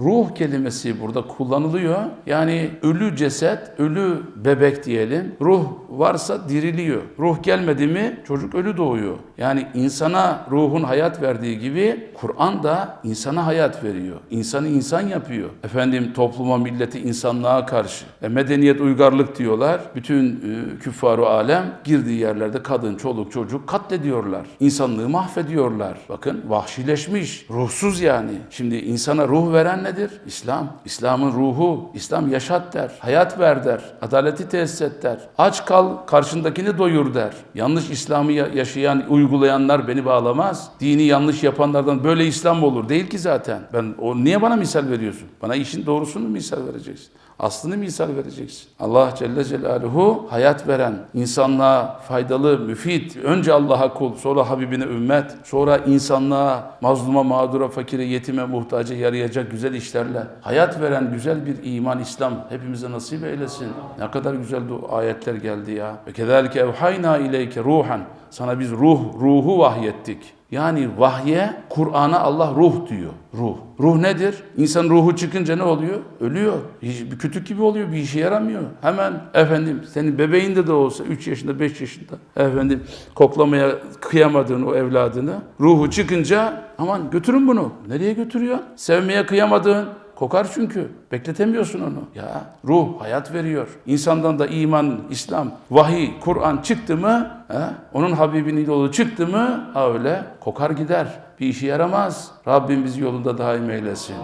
Ruh kelimesi burada kullanılıyor. Yani ölü ceset, ölü bebek diyelim. Ruh varsa diriliyor. Ruh gelmedi mi çocuk ölü doğuyor. Yani insana ruhun hayat verdiği gibi Kur'an da insana hayat veriyor. İnsanı insan yapıyor. Efendim topluma, milleti, insanlığa karşı. E, medeniyet, uygarlık diyorlar. Bütün e, küffaru alem girdiği yerlerde kadın, çoluk, çocuk katlediyorlar. İnsanlığı mahvediyorlar. Bakın vahşileşmiş, ruhsuz yani. Şimdi insana ruh veren nedir? İslam. İslam'ın ruhu, İslam yaşat der, hayat ver der, adaleti tesis et der. Aç kal, karşındakini doyur der. Yanlış İslam'ı ya- yaşayan, uygulayanlar beni bağlamaz. Dini yanlış yapanlardan böyle İslam olur? Değil ki zaten. Ben o niye bana misal veriyorsun? Bana işin doğrusunu misal vereceksin. Aslını misal vereceksin. Allah Celle Celaluhu hayat veren, insanlığa faydalı, müfit, önce Allah'a kul, sonra Habibine ümmet, sonra insanlığa, mazluma, mağdura, fakire, yetime, muhtaca yarayacak güzel işlerle hayat veren güzel bir iman, İslam hepimize nasip eylesin. Ne kadar güzel du- ayetler geldi ya. Ve kezalike evhayna ileyke ruhan. Sana biz ruh, ruhu vahyettik. Yani vahye, Kur'an'a Allah ruh diyor. Ruh. Ruh nedir? İnsan ruhu çıkınca ne oluyor? Ölüyor. Bir kütük gibi oluyor. Bir işe yaramıyor. Hemen efendim senin bebeğinde de olsa 3 yaşında 5 yaşında efendim koklamaya kıyamadığın o evladını ruhu çıkınca aman götürün bunu. Nereye götürüyor? Sevmeye kıyamadığın Kokar çünkü. Bekletemiyorsun onu. Ya ruh hayat veriyor. İnsandan da iman, İslam, vahiy, Kur'an çıktı mı, he, onun Habibinin yolu çıktı mı, ha öyle kokar gider. Bir işe yaramaz. Rabbim bizi yolunda daim eylesin.